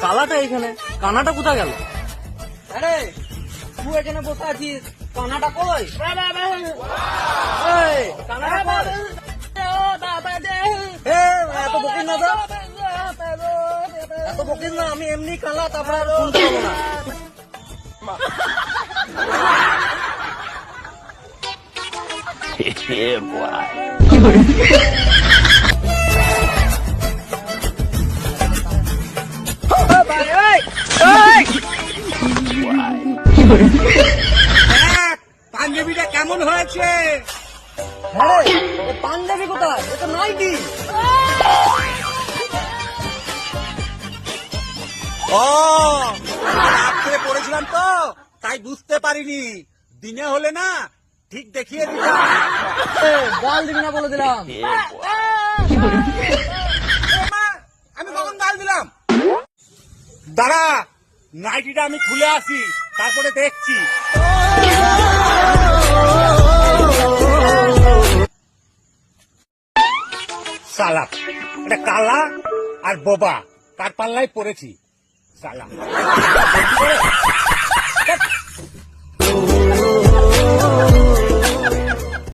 কালাটা এখানে কানাটা কোথায় গেল? আরে তুই এখানে বসে আছিস কানাটা কই? কানাটা কই? এত বকিস না তো। এত বকিস না আমি এমনি কালা তারপরে আর না। পাঞ্জাবিটা কেমন হয়েছে? হ্যাঁ পাঞ্জাবি কোথায়? এ তো নাইটি। ও রাত্রে পড়েছিলাম তো তাই বুঝতে পারিনি। দিনে হলে না ঠিক দেখিয়ে দিতাম। এ, গাল দিবি না বলে দিলাম। আমি কখন গাল দিলাম? দাঁড়া নাইটিটা আমি খুলে আসি তারপরে দেখছি। সালা এটা কালা আর বোবা কার পাল্লায় পড়েছি। সালা